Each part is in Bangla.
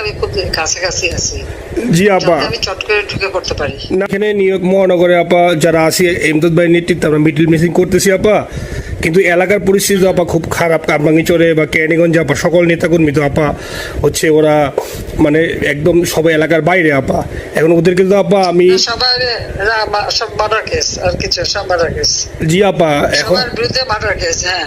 আমি খুব কাছাকাছি আছি। জি আপা। আমি চট করে ঢুকে পড়তে পারি। এখানে নিউ মহানগরে আপা যারা আছি এমদাদ ভাই নেতৃত্বে আমরা মিডিল মিসিং করতেছি আপা। কিন্তু এলাকার পরিস্থিতি আপা খুব খারাপ। কামরাঙ্গিচরে বা ক্যানিগঞ্জে আপা সকল নেতাকর্মী তো আপা হচ্ছে ওরা মানে একদম সবাই এলাকার বাইরে আপা। এখন ওদেরকে তো আপা আমি সবার সব মার্ডার কেস আর কিছু সব মার্ডার কেস জি আপা এখন বিরুদ্ধে মার্ডার কেস হ্যাঁ।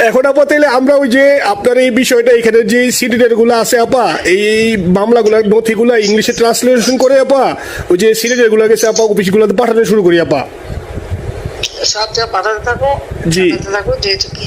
এখন আপা তাহলে আমরা ওই যে আপনার এই বিষয়টা এখানে যে সিডিডেরগুলো আছে আপা এই মামলাগুলো নথিগুলো ইংলিশে ট্রান্সলেশন করে আপা ওই যে সিডিডেরগুলো গেছে আপা অফিসগুলোতে পাঠানো শুরু করি আপা সাথে পাঠাতে থাকো জি। পাঠাতে থাকো যেহেতু কি